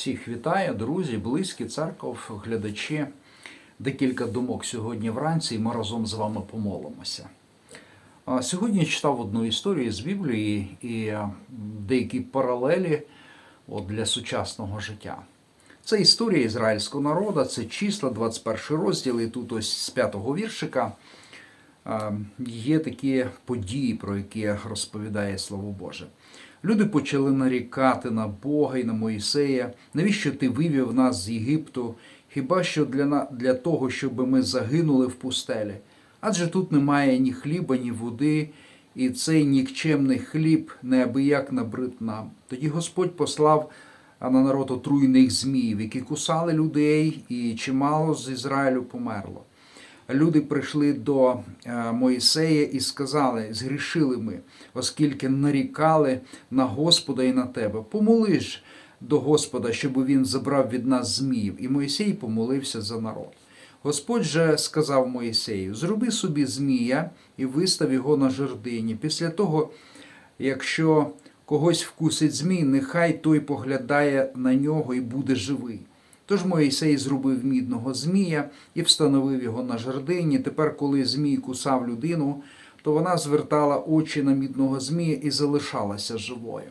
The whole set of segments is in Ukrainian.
Всіх вітаю, друзі, близькі, церков, глядачі. Декілька думок сьогодні вранці, і ми разом з вами помолимося. Сьогодні я читав одну історію з Біблії і е, деякі паралелі для сучасного життя. Це історія ізраїльського народу, це числа, 21 розділ, і тут ось з 5-го віршика е, є такі події, про які розповідає Слово Боже. Люди почали нарікати на Бога і на Моїсея. Навіщо ти вивів нас з Єгипту? Хіба що для, на- для того, щоб ми загинули в пустелі? Адже тут немає ні хліба, ні води, і цей нікчемний хліб неабияк набрид нам. Тоді Господь послав на народ отруйних зміїв, які кусали людей, і чимало з Ізраїлю померло. Люди прийшли до е, Моїсея і сказали: згрішили ми, оскільки нарікали на Господа і на тебе. Помоли ж до Господа, щоб він забрав від нас зміїв. І Моїсей помолився за народ. Господь же сказав Моїсею: зроби собі змія і вистав його на жердині. Після того, якщо когось вкусить змій, нехай той поглядає на нього і буде живий. Тож Моїсей зробив мідного змія і встановив його на жердині. Тепер, коли змій кусав людину, то вона звертала очі на мідного змія і залишалася живою.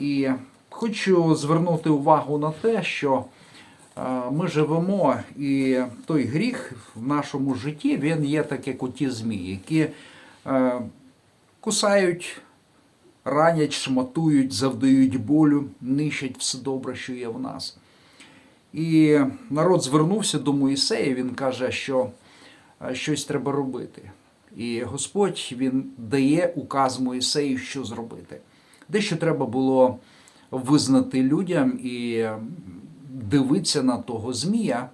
І хочу звернути увагу на те, що е, ми живемо, і той гріх в нашому житті він є так, як оті змії, які е, кусають, ранять, шматують, завдають болю, нищать все добре, що є в нас. І народ звернувся до Моїсея, він каже, що е, щось треба робити. І Господь він дає указ Моїсею, що зробити. Дещо треба було визнати людям і дивитися на того змія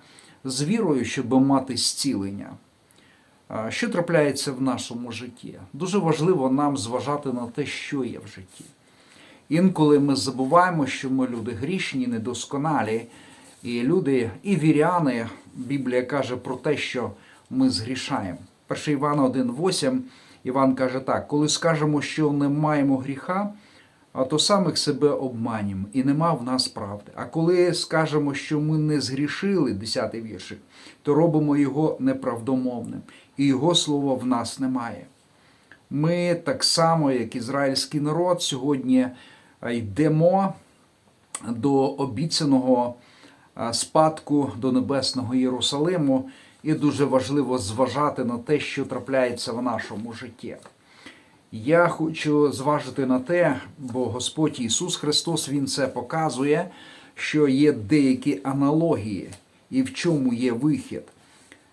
з вірою, щоб мати зцілення. Що трапляється в нашому житті? Дуже важливо нам зважати на те, що є в житті. Інколи ми забуваємо, що ми люди грішні, недосконалі, і люди, і віряни, Біблія каже про те, що ми згрішаємо. 1 Івана 1,8 Іван каже так: коли скажемо, що не маємо гріха, то самих себе обманім, і нема в нас правди. А коли скажемо, що ми не згрішили, 10 віршик, то робимо його неправдомовним, і його слова в нас немає. Ми так само, як ізраїльський народ, сьогодні йдемо до обіцяного спадку до небесного Єрусалиму, і дуже важливо зважати на те, що трапляється в нашому житті. Я хочу зважити на те, бо Господь Ісус Христос Він це показує, що є деякі аналогії і в чому є вихід.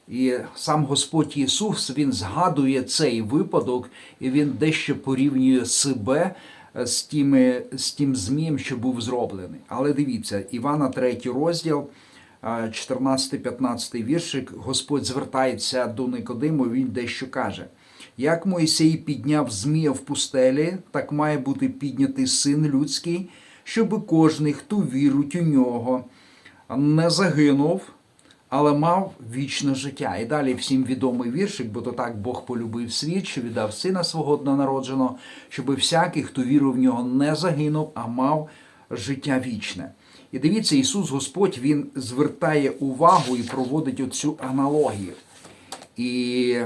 І сам Господь Ісус Він згадує цей випадок, і Він дещо порівнює себе з, тими, з тим змієм, що був зроблений. Але дивіться, Івана 3 розділ, 14-15 віршик, Господь звертається до Никодиму, він дещо каже. Як Мойсей підняв змія в пустелі, так має бути піднятий син людський, щоб кожний, хто вірить у нього, не загинув, але мав вічне життя. І далі всім відомий віршик, бо то так Бог полюбив світ, що віддав сина свого однонародженого, щоб всякий, хто вірив в нього, не загинув, а мав життя вічне. І дивіться, Ісус Господь Він звертає увагу і проводить оцю аналогію. І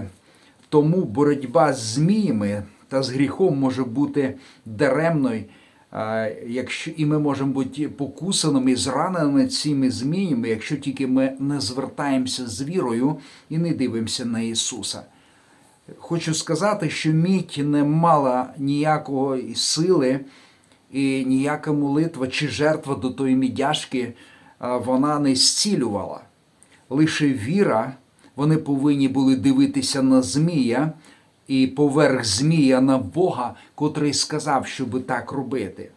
тому боротьба з зміями та з гріхом може бути даремною, якщо і ми можемо бути покусаними і зраненими цими зміями, якщо тільки ми не звертаємося з вірою і не дивимося на Ісуса. Хочу сказати, що мідь не мала ніякої сили, і ніяка молитва чи жертва до тої мідяшки вона не зцілювала. Лише віра, вони повинні були дивитися на Змія і поверх Змія на Бога, котрий сказав, щоб так робити.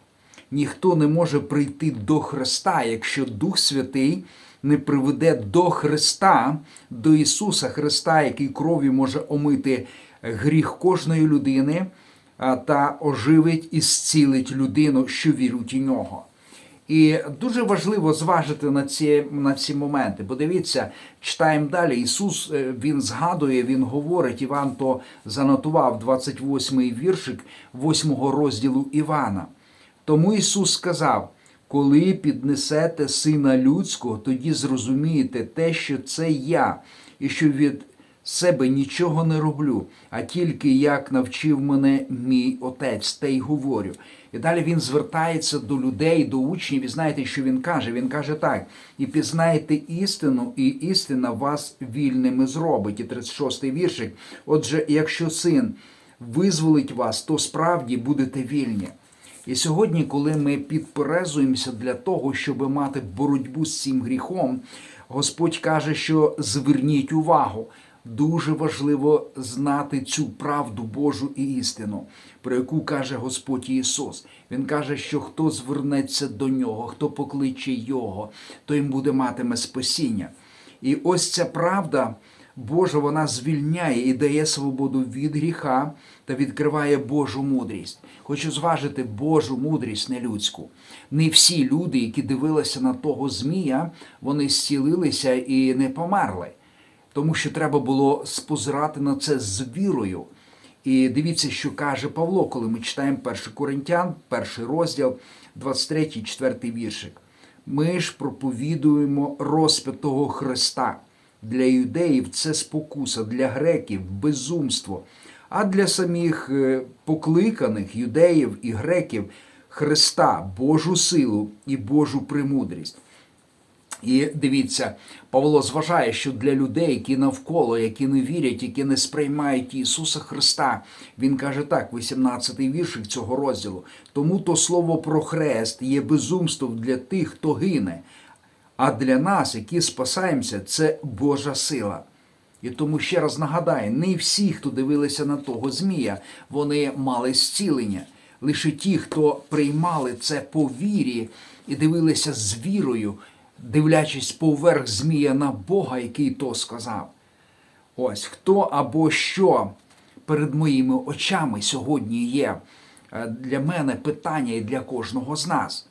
Ніхто не може прийти до Христа, якщо Дух Святий не приведе до Христа, до Ісуса Христа, який кров'ю може омити гріх кожної людини та оживить і зцілить людину, що вірить у нього. І дуже важливо зважити на ці, на ці моменти. Бо дивіться, читаємо далі. Ісус е, Він згадує, Він говорить, Іван то занотував 28-й віршик 8 розділу Івана. Тому Ісус сказав: Коли піднесете сина людського, тоді зрозумієте те, що це я, і що від себе нічого не роблю, а тільки як навчив мене мій отець, те й говорю. І далі він звертається до людей, до учнів. І знаєте, що він каже? Він каже так: і пізнаєте істину, і істина вас вільними зробить. І 36-й віршик. Отже, якщо син визволить вас, то справді будете вільні. І сьогодні, коли ми підперезуємося для того, щоб мати боротьбу з цим гріхом, Господь каже, що зверніть увагу. Дуже важливо знати цю правду Божу і істину, про яку каже Господь Ісус. Він каже, що хто звернеться до нього, хто покличе Його, той їм буде матиме спасіння. І ось ця правда Божа, вона звільняє і дає свободу від гріха та відкриває Божу мудрість. Хочу зважити Божу мудрість, не людську. Не всі люди, які дивилися на того Змія, вони зцілилися і не померли тому що треба було спозирати на це з вірою. І дивіться, що каже Павло, коли ми читаємо 1 Коринтян, перший розділ, 23, 4 віршик. Ми ж проповідуємо розп'ятого Христа. Для юдеїв це спокуса, для греків безумство, а для самих е, покликаних юдеїв і греків Христа, Божу силу і Божу премудрість. І дивіться, Павло зважає, що для людей, які навколо, які не вірять, які не сприймають Ісуса Христа, він каже так, 18-й віршик цього розділу. Тому то слово про хрест є безумством для тих, хто гине. А для нас, які спасаємося, це Божа сила. І тому ще раз нагадаю: не всі, хто дивилися на того Змія, вони мали зцілення. Лише ті, хто приймали це по вірі і дивилися з вірою дивлячись поверх Змія на Бога, який то сказав. Ось хто або що перед моїми очами сьогодні є е, для мене питання і для кожного з нас.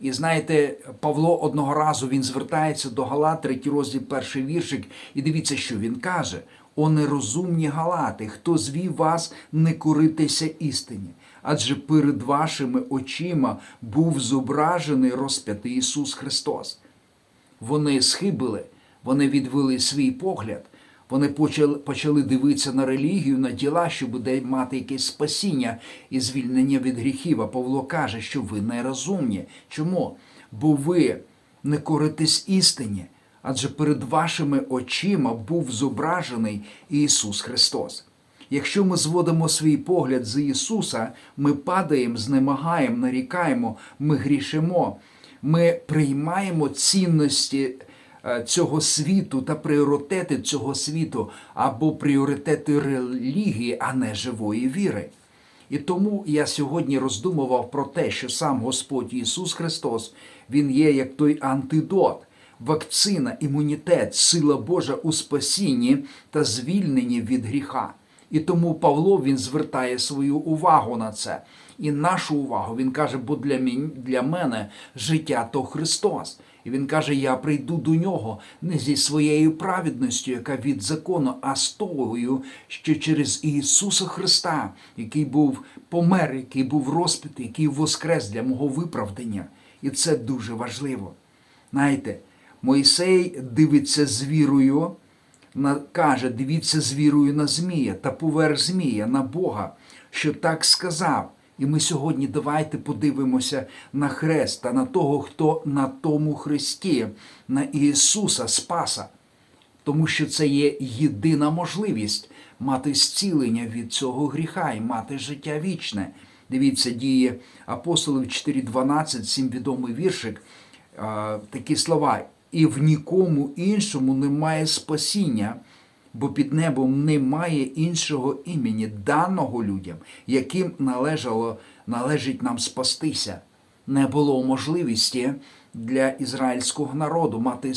І знаєте, Павло одного разу він звертається до Галат, третій розділ, перший віршик, і дивіться, що він каже: О нерозумні галати, хто звів вас не коритися істині, адже перед вашими очима був зображений розп'ятий Ісус Христос. Вони схибили, вони відвели свій погляд, вони почали дивитися на релігію, на діла, щоб мати якесь спасіння і звільнення від гріхів. А Павло каже, що ви нерозумні. Чому? Бо ви не коритесь істині, адже перед вашими очима був зображений Ісус Христос. Якщо ми зводимо свій погляд з Ісуса, ми падаємо, знемагаємо, нарікаємо, ми грішимо ми приймаємо цінності е, цього світу та пріоритети цього світу або пріоритети релігії, а не живої віри. І тому я сьогодні роздумував про те, що сам Господь Ісус Христос Він є як той антидот, вакцина, імунітет, сила Божа у спасінні та звільненні від гріха. І тому Павло він звертає свою увагу на це і нашу увагу. Він каже, бо для мен, для мене життя то Христос. І він каже: Я прийду до нього не зі своєю праведністю, яка від закону, а з тою, що через Ісуса Христа, який був помер, який був розпитий, який воскрес для мого виправдання. І це дуже важливо. Знаєте, Мойсей дивиться з вірою, каже: дивіться з вірою на Змія та поверх Змія, на Бога, що так сказав. І ми сьогодні давайте подивимося на хрест та на того, хто на тому хресті, на Ісуса Спаса, тому що це є єдина можливість мати зцілення від цього гріха і мати життя вічне. Дивіться, діє апостолів 4.12, сім відомий віршик, такі слова. І в нікому іншому немає спасіння бо під небом немає іншого імені, даного людям, яким належало, належить нам спастися. Не було можливості для ізраїльського народу мати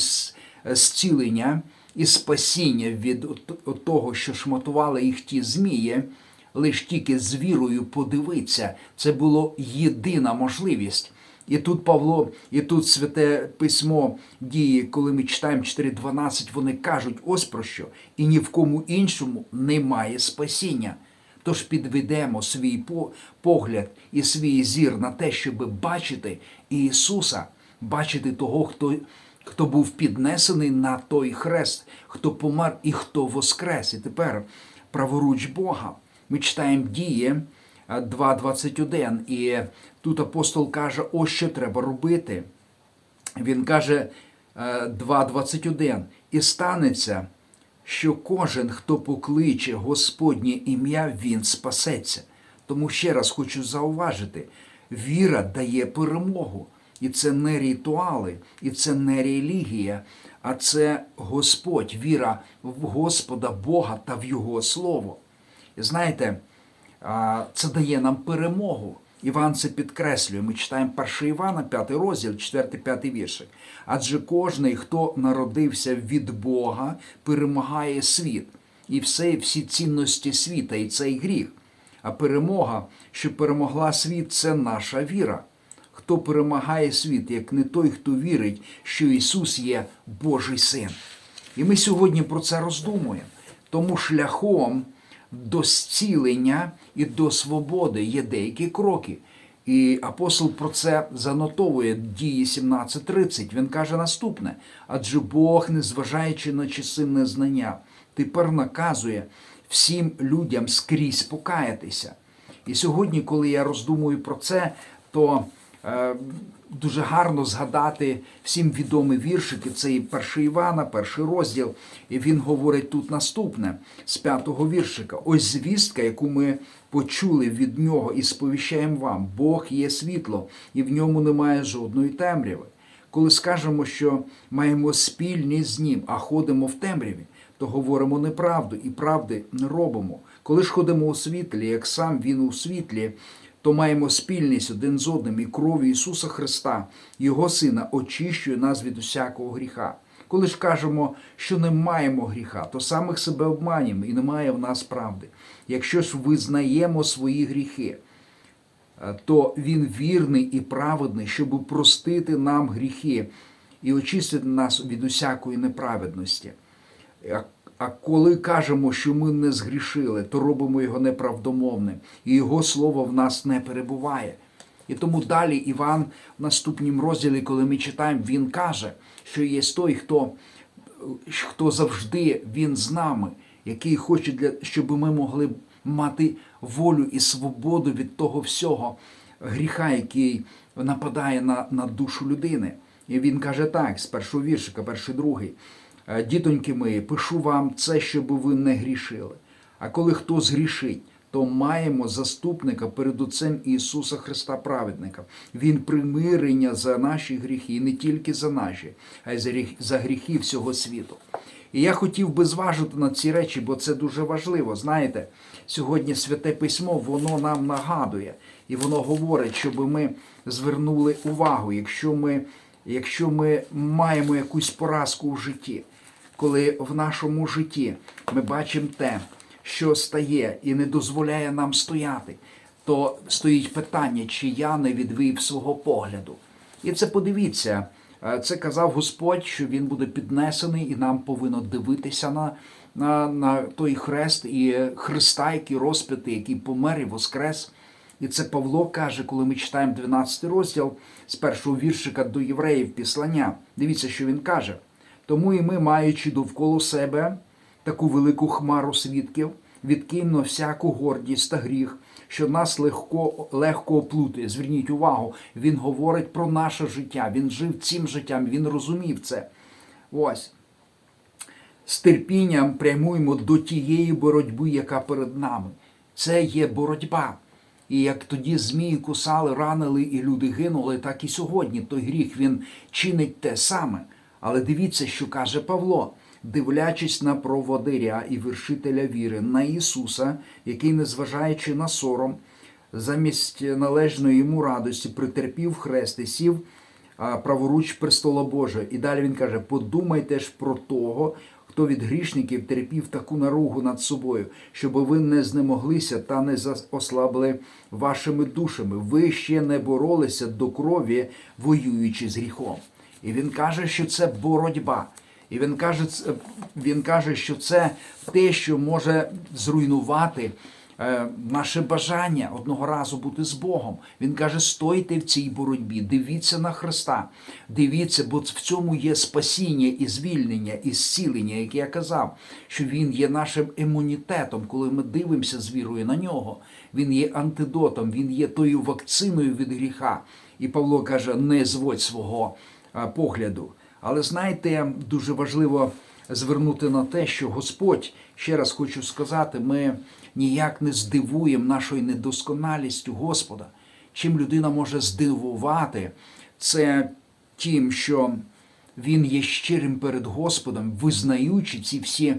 зцілення і спасіння від того, що шматували їх ті змії, лише тільки з вірою подивитися. Це було єдина можливість. І тут Павло, і тут святе письмо діє, коли ми читаємо 4.12, вони кажуть ось про що, і ні в кому іншому немає спасіння. Тож підведемо свій погляд і свій зір на те, щоб бачити Ісуса, бачити того, хто, хто був піднесений на той хрест, хто помер і хто воскрес. І тепер праворуч Бога. Ми читаємо дії 2.21, і тут апостол каже, ось що треба робити. Він каже е, 2.21. І станеться, що кожен, хто покличе Господнє ім'я, він спасеться. Тому ще раз хочу зауважити: віра дає перемогу. І це не ритуали, і це не релігія, а це Господь, віра в Господа Бога та в Його Слово. І знаєте, це дає нам перемогу. Іван це підкреслює. Ми читаємо 1 Івана, 5 розділ, 4-5 віршик. Адже кожний, хто народився від Бога, перемагає світ і все, всі цінності світа, і цей гріх. А перемога, що перемогла світ, це наша віра. Хто перемагає світ, як не той, хто вірить, що Ісус є Божий Син. І ми сьогодні про це роздумуємо. Тому шляхом до зцілення і до свободи є деякі кроки. І апостол про це занотовує дії 17.30. Він каже наступне: адже Бог, незважаючи на часи незнання, тепер наказує всім людям скрізь покаятися. І сьогодні, коли я роздумую про це, то дуже гарно згадати всім відомі віршики. Це і перший Івана, перший розділ. І він говорить тут наступне з п'ятого віршика. Ось звістка, яку ми почули від нього і сповіщаємо вам. Бог є світло, і в ньому немає жодної темряви. Коли скажемо, що маємо спільність з ним, а ходимо в темряві, то говоримо неправду і правди не робимо. Коли ж ходимо у світлі, як сам він у світлі, то маємо спільність один з одним і крові Ісуса Христа, Його Сина, очищує нас від усякого гріха. Коли ж кажемо, що не маємо гріха, то самих себе обманюємо і немає в нас правди. Якщо ж визнаємо свої гріхи, е, то він вірний і праведний, щоб простити нам гріхи і очистити нас від усякої неправедності. А- коли кажемо, що ми не згрішили, то робимо його неправдомовним, і його слово в нас не перебуває. І тому далі Іван в наступнім розділі, коли ми читаємо, він каже, що є той, хто, хто завжди він з нами, який хоче, для, щоб ми могли мати волю і свободу від того всього гріха, який нападає на, на душу людини. І він каже так, з першого віршика, перший другий. «Е, Дітоньки мої, пишу вам це, щоб ви не грішили. А коли хто згрішить, то маємо заступника перед Отцем Ісуса Христа праведника. Він примирення за наші гріхи, і не тільки за наші, а й за гріхи всього світу. І я хотів би зважити на ці речі, бо це дуже важливо. Знаєте, сьогодні святе письмо воно нам нагадує і воно говорить, щоб ми звернули увагу, якщо ми, якщо ми маємо якусь поразку в житті, коли в нашому житті ми бачимо те, що стає і не дозволяє нам стояти, то стоїть питання, чи я не відвів свого погляду. І це подивіться, е, це казав Господь, що він буде піднесений, і нам повинно дивитися на, на, на той хрест і Христа, який розп'ятий, який помер і воскрес. І це Павло каже, коли ми читаємо 12 розділ з першого віршика до євреїв післання. Дивіться, що він каже. Тому і ми, маючи довкола себе таку велику хмару свідків, відкиньмо всяку гордість та гріх, що нас легко, легко оплутує. Зверніть увагу, він говорить про наше життя. Він жив цим життям, він розумів це. Ось. З терпінням прямуємо до тієї боротьби, яка перед нами. Це є боротьба. І як тоді змії кусали, ранили і люди гинули, так і сьогодні той гріх він чинить те саме. Але дивіться, що каже Павло, дивлячись на проводиря і вершителя віри, на Ісуса, який, незважаючи на сором, замість належної йому радості притерпів хрест і сів праворуч престола Божого. І далі він каже: подумайте ж про того, хто від грішників терпів таку наругу над собою, щоб ви не знемоглися та не ослабли вашими душами. Ви ще не боролися до крові, воюючи з гріхом. І він каже, що це боротьба. І він каже, він каже, що це те, що може зруйнувати е, наше бажання одного разу бути з Богом. Він каже: стойте в цій боротьбі, дивіться на Христа, дивіться, бо в цьому є спасіння і звільнення, і зцілення, як я казав, що Він є нашим імунітетом, коли ми дивимося з вірою на нього. Він є антидотом, він є тою вакциною від гріха. І Павло каже: не зводь свого погляду. Але знаєте, дуже важливо звернути на те, що Господь, ще раз хочу сказати, ми ніяк не здивуємо нашою недосконалістю Господа. Чим людина може здивувати, це тим, що він є щирим перед Господом, визнаючи ці всі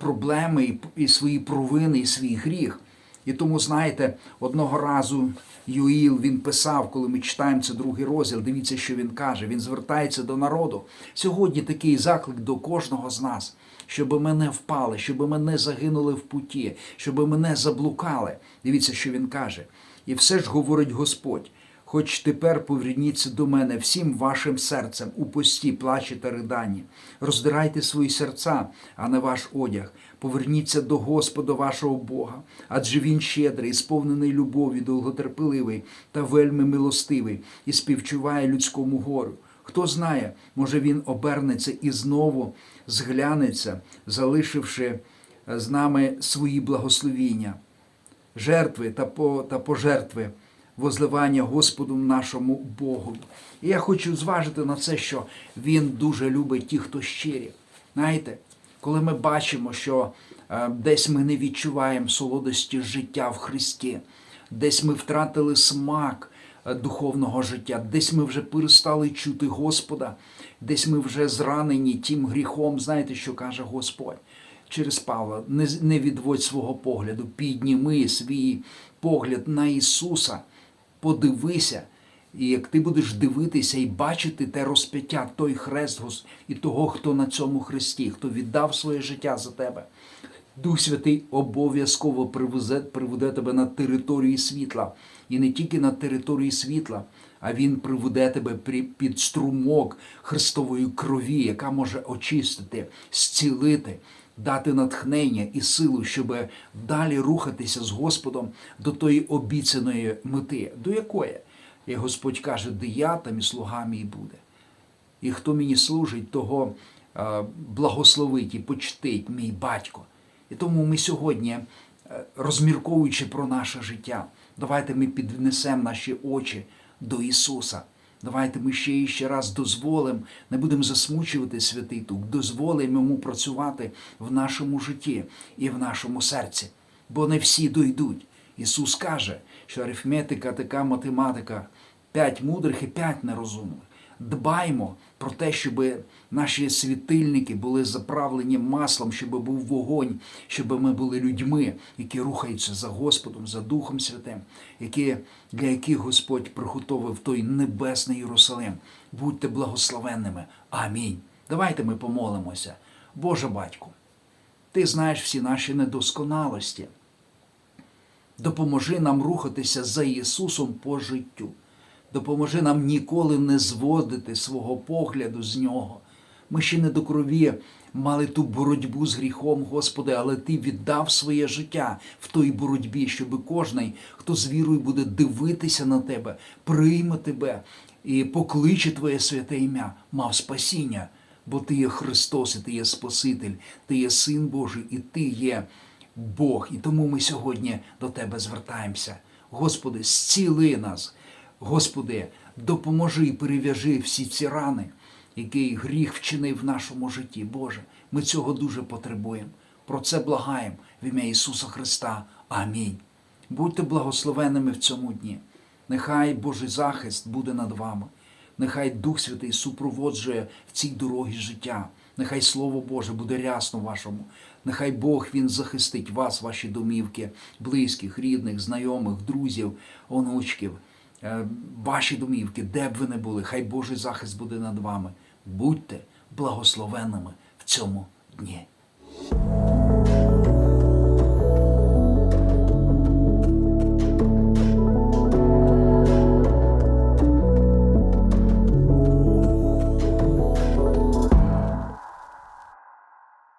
проблеми і, і свої провини, і свій гріх. І тому, знаєте, одного разу Юїл він писав, коли ми читаємо це другий розділ, дивіться, що він каже. Він звертається до народу. Сьогодні такий заклик до кожного з нас, щоб ми не впали, щоб ми не загинули в путі, щоб ми не заблукали. Дивіться, що він каже. І все ж говорить Господь. Хоч тепер поверніться до мене всім вашим серцем у пості, плачі та риданні. Роздирайте свої серця, а не ваш одяг. Поверніться до Господа вашого Бога, адже Він щедрий, сповнений любові, довготерпеливий та вельми милостивий, і співчуває людському горю. Хто знає, може він обернеться і знову зглянеться, залишивши е, з нами свої благословіння, жертви та, по, та пожертви возливання Господу нашому Богу. І я хочу зважити на це, що Він дуже любить ті, хто щирі. Знаєте, коли ми бачимо, що е, десь ми не відчуваємо солодості життя в Христі, десь ми втратили смак е, духовного життя, десь ми вже перестали чути Господа, десь ми вже зранені тим гріхом, знаєте, що каже Господь через Павла, не відводь свого погляду, підніми свій погляд на Ісуса, подивися. І як ти будеш дивитися і бачити те розп'яття, той хрест і того, хто на цьому хресті, хто віддав своє життя за тебе, Дух Святий обов'язково привезе, приведе тебе на території світла. І не тільки на території світла, а Він приведе тебе під струмок Христової крові, яка може очистити, зцілити, дати натхнення і силу, щоб далі рухатися з Господом до тої обіцяної мети, до якої, як Господь каже, де я там і слуга мій буде. І хто мені служить, того е, благословить і почтить мій батько. І тому ми сьогодні, е, розмірковуючи про наше життя, давайте ми піднесемо наші очі до Ісуса. Давайте ми ще і ще раз дозволимо, не будемо засмучувати Святий Дух, дозволимо йому працювати в нашому житті і в нашому серці. Бо не всі дойдуть. Ісус каже, що арифметика така математика п'ять мудрих і п'ять нерозумних. Дбаймо про те, щоб наші світильники були заправлені маслом, щоб був вогонь, щоб ми були людьми, які рухаються за Господом, за Духом Святим, які, для яких Господь приготовив той небесний Єрусалим. Будьте благословенними. Амінь. Давайте ми помолимося. Боже батько, ти знаєш всі наші недосконалості. Допоможи нам рухатися за Ісусом по життю. Допоможи нам ніколи не зводити свого погляду з нього. Ми ще не до крові мали ту боротьбу з гріхом, Господи, але Ти віддав своє життя в той боротьбі, щоб кожний, хто з вірою буде дивитися на Тебе, прийме Тебе і покличе Твоє святе ім'я, мав спасіння, бо Ти є Христос, і Ти є Спаситель, Ти є Син Божий, і Ти є Бог. І тому ми сьогодні до Тебе звертаємося. Господи, зціли нас. Господи, допоможи і перев'яжи всі ці рани, які гріх вчинив в нашому житті. Боже, ми цього дуже потребуємо. Про це благаємо в ім'я Ісуса Христа. Амінь. Будьте благословенними в цьому дні. Нехай Божий захист буде над вами. Нехай Дух Святий супроводжує в цій дорогі життя. Нехай Слово Боже буде рясно вашому. Нехай Бог Він захистить вас, ваші домівки, близьких, рідних, знайомих, друзів, онучків, ваші домівки, де б ви не були. Хай Божий захист буде над вами. Будьте благословенними в цьому дні.